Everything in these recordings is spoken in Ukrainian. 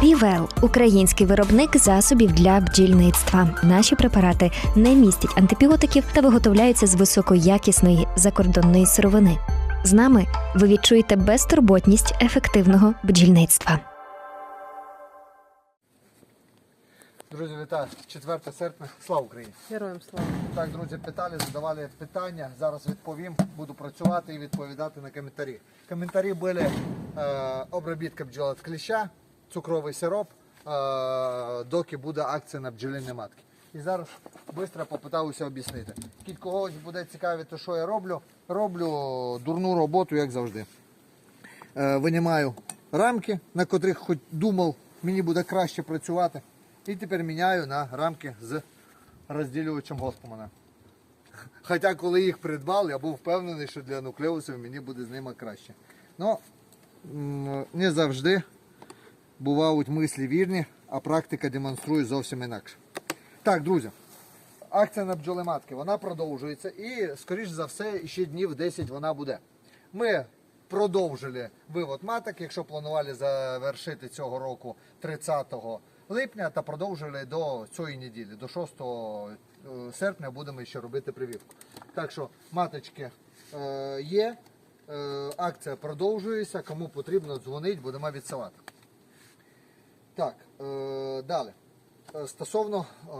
Півел український виробник засобів для бджільництва. Наші препарати не містять антибіотиків та виготовляються з високоякісної закордонної сировини. З нами ви відчуєте безтурботність ефективного бджільництва. Друзі, вітаю! 4 серпня. Слава Україні! Героям слава. Так, друзі, питали, задавали питання. Зараз відповім. Буду працювати і відповідати на коментарі. Коментарі були е, обробітка бджола від кліща, цукровий сироп, е, доки буде акція на бджолині матки. І зараз швидко попитаюся об'яснити. Кілька когось буде цікавити, що я роблю. Роблю дурну роботу, як завжди. Е, винімаю рамки, на котрих хоч думав, мені буде краще працювати. І тепер міняю на рамки з розділювачем Госпомана. Хоча коли їх придбав, я був впевнений, що для нуклеусів мені буде з ними краще. Ну, не завжди бувають мислі вірні, а практика демонструє зовсім інакше. Так, друзі, акція на бджолематки, вона продовжується і, скоріш за все, ще днів 10 вона буде. Ми продовжили вивод маток, якщо планували завершити цього року 30 липня, та продовжили до цієї неділі, до 6 е, серпня будемо ще робити прививку. Так що маточки е, є, е, акція продовжується, кому потрібно дзвонить, будемо відсилати. Так, е, далі. Е, Стосовно е,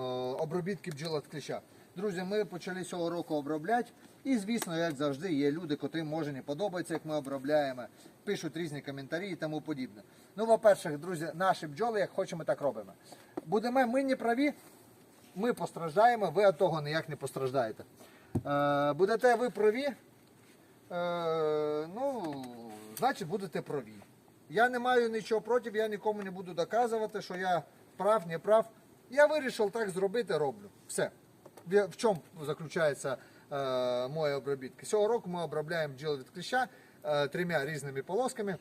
обробітки бджіл від. Друзі, ми почали цього року обробляти. І, звісно, як завжди, є люди, котрим може не подобається, як ми обробляємо, пишуть різні коментарі і тому подібне. Ну, по-перше, друзі, наші бджоли, як хочемо, так робимо. Будемо ми не праві, ми постраждаємо, ви від того ніяк не постраждаєте. Будете ви праві, ну, значить будете праві. Я не маю нічого проти, я нікому не буду доказувати, що я прав, не прав. Я вирішив так зробити, роблю. Все. В чому заключається е, моя обробітка? Цього року ми обробляємо бджіл від кліща е, трьома різними полосками,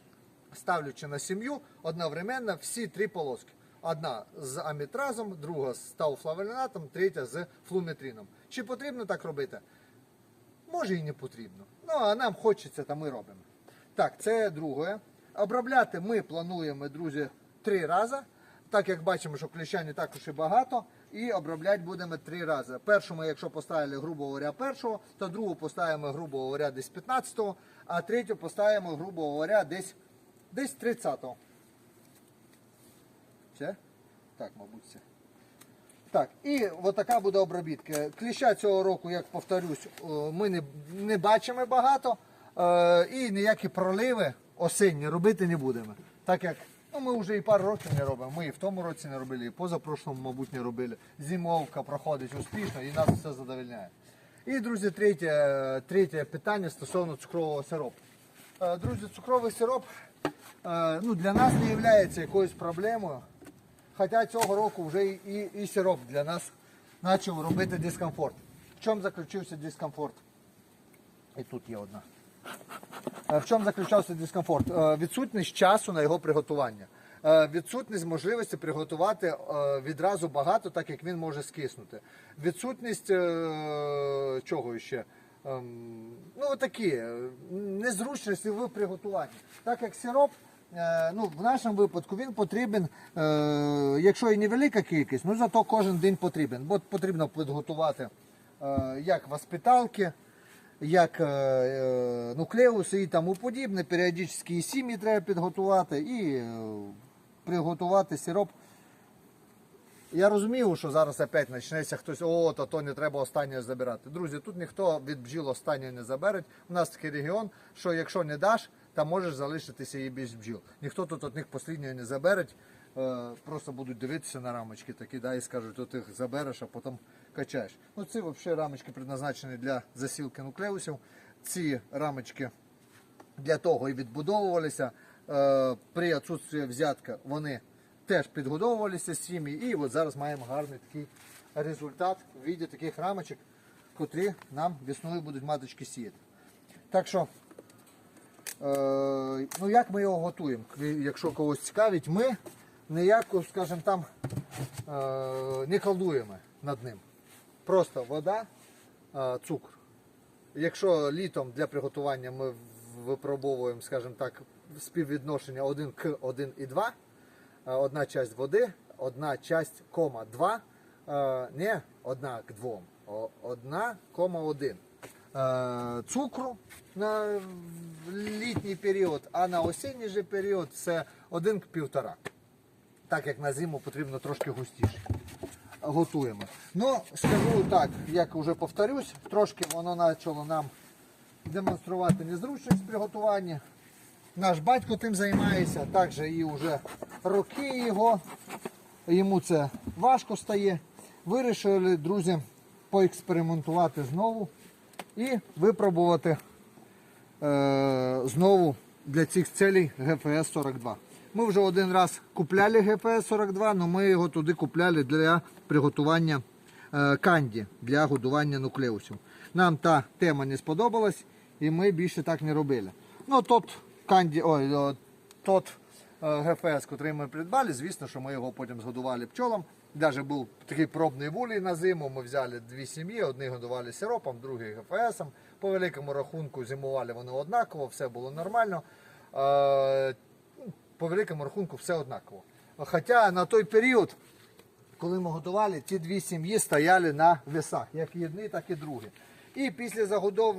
ставлячи на сім'ю одновременно всі три полоски. Одна з амітразом, друга з тауфлавелінатом, третя з флуметрином. Чи потрібно так робити? Може і не потрібно. Ну, а нам хочеться, то ми робимо. Так, це друге. Обробляти ми плануємо, друзі, три рази. Так як бачимо, що кліща не також і багато. І обробляти будемо три рази. Першому, якщо поставили, грубо говоря, першого, то другу поставимо, грубо говоря, десь 15-го, а третю поставимо, грубо говоря, десь, десь 30-го. Все? Так, мабуть, все. Так, і от така буде обробітка. Кліща цього року, як повторюсь, е, ми не, не бачимо багато е, і ніякі проливи осінні робити не будемо. Так як ну, ми вже і пару років не робимо. Ми і в тому році не робили, і позапрошлому, мабуть, не робили. Зимовка проходить успішно і нас все задовольняє. І, друзі, третє, третє питання стосовно цукрового сиропу. Е, Друзі, цукровий сироп е, ну, для нас не є якоюсь проблемою. Хоча цього року вже і, і, і сироп для нас почав робити дискомфорт. В чому заключився дискомфорт? І тут є одна. Е, В чому заключався дискомфорт? Е, Відсутність часу на його приготування. Е, Відсутність можливості приготувати відразу багато, так як він може скиснути. Відсутність чого ще? Ем, Ну, такі незручності в приготуванні. Так як сироп, ну, в нашому випадку він потрібен, якщо і невелика кількість, ну зато кожен день потрібен. Бо потрібно підготувати як воспиталки, як е, е, нуклеуси і тому подібне. Періодично і сім'ї треба підготувати і е, приготувати сироп. Я розумію, що зараз опять почнеться хтось, о, то, то не треба останнє забирати. Друзі, тут ніхто від бджіл останнє не забере. У нас такий регіон, що якщо не даш, то можеш залишитися і без бджіл. Ніхто тут від них останнього не забере. Е, Просто будуть дивитися на рамочки такі, да, і скажуть, то ти їх забереш, а потім качаєш. Ну, ці взагалі рамочки предназначені для засілки нуклеусів. Ці рамочки для того і відбудовувалися. Е, При відсутстві взятка вони теж підгодовувалися з сім'ї. І от зараз маємо гарний такий результат в віді таких рамочок, котрі нам весною будуть маточки сіяти. Так що, е, ну як ми його готуємо? Якщо когось цікавить, ми ніяку, скажімо там, е, не колдуємо над ним. Просто вода, е, цукор. Якщо літом для приготування ми випробовуємо, скажімо так, співвідношення 1 к 1,2, Е, Одна часть води, одна часть кома 2, е, не одна к двом, о- одна кома 1 е, цукру на літній період, а на осінній же період це 1 к півтора. Так як на зиму потрібно трошки густіше. Готуємо. Ну, скажу так, як вже повторюсь, трошки воно почало нам демонструвати незручність приготування. Наш батько тим займається, також і вже роки його. Йому це важко стає. Вирішили, друзі, поекспериментувати знову і випробувати е, знову для цих целей ГФС 42. Ми вже один раз купляли ГФС 42, але ми його туди купляли для приготування е, канді, для годування нуклеусів. Нам та тема не сподобалась і ми більше так не робили. Ну, тот канді, ой, тот е, ГФС, який ми придбали, звісно, що ми його потім згодували пчолам. Навіть був такий пробний вулій на зиму. Ми взяли дві сім'ї, одні годували сиропом, другі ГФСом. По великому рахунку зимували вони однаково, все було нормально. Е, По великому рахунку все однаково. Хоча на той період, коли ми готували, ті дві сім'ї стояли на весах, як і одні, так і другі. І після загодов...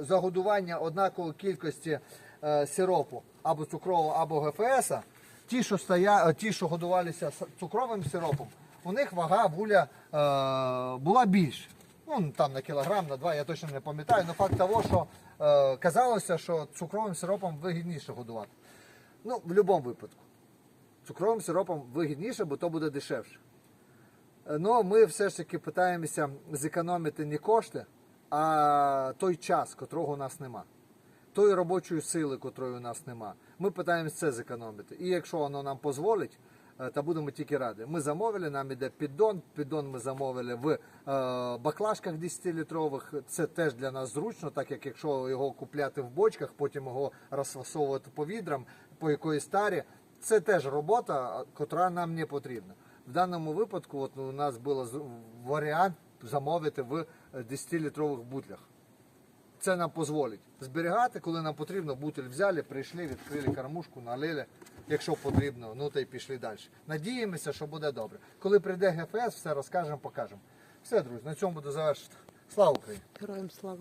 загодування однакової кількості е, сиропу або цукрового, або ГФС, ті, що стоя... е, ті, що годувалися цукровим сиропом, у них вага вуля е, була більша. Ну, там на кілограм, на два, я точно не пам'ятаю. але факт того, що е, казалося, що цукровим сиропом вигідніше годувати. Ну, в будь-якому випадку. Цукровим сиропом вигідніше, бо то буде дешевше. Е, Ну, ми все ж таки питаємося зекономити не кошти, а той час, котрого у нас нема. Тої робочої сили, котрої у нас нема. Ми питаємося це зекономити. І якщо воно нам дозволить, е, то будемо тільки раді. Ми замовили, нам іде піддон. Піддон ми замовили в е, баклажках 10-літрових. Це теж для нас зручно, так як якщо його купляти в бочках, потім його розфасовувати по відрам, по якоїсь тарі, це теж робота, котра нам не потрібна. В даному випадку от у нас був варіант замовити в 10-літрових бутлях. Це нам дозволить зберігати, коли нам потрібно, бутиль взяли, прийшли, відкрили кормушку, налили, якщо потрібно, ну та й пішли далі. Надіємося, що буде добре. Коли прийде ГФС, все розкажемо, покажемо. Все, друзі, на цьому буду завершити. Слава Україні! Героям слава.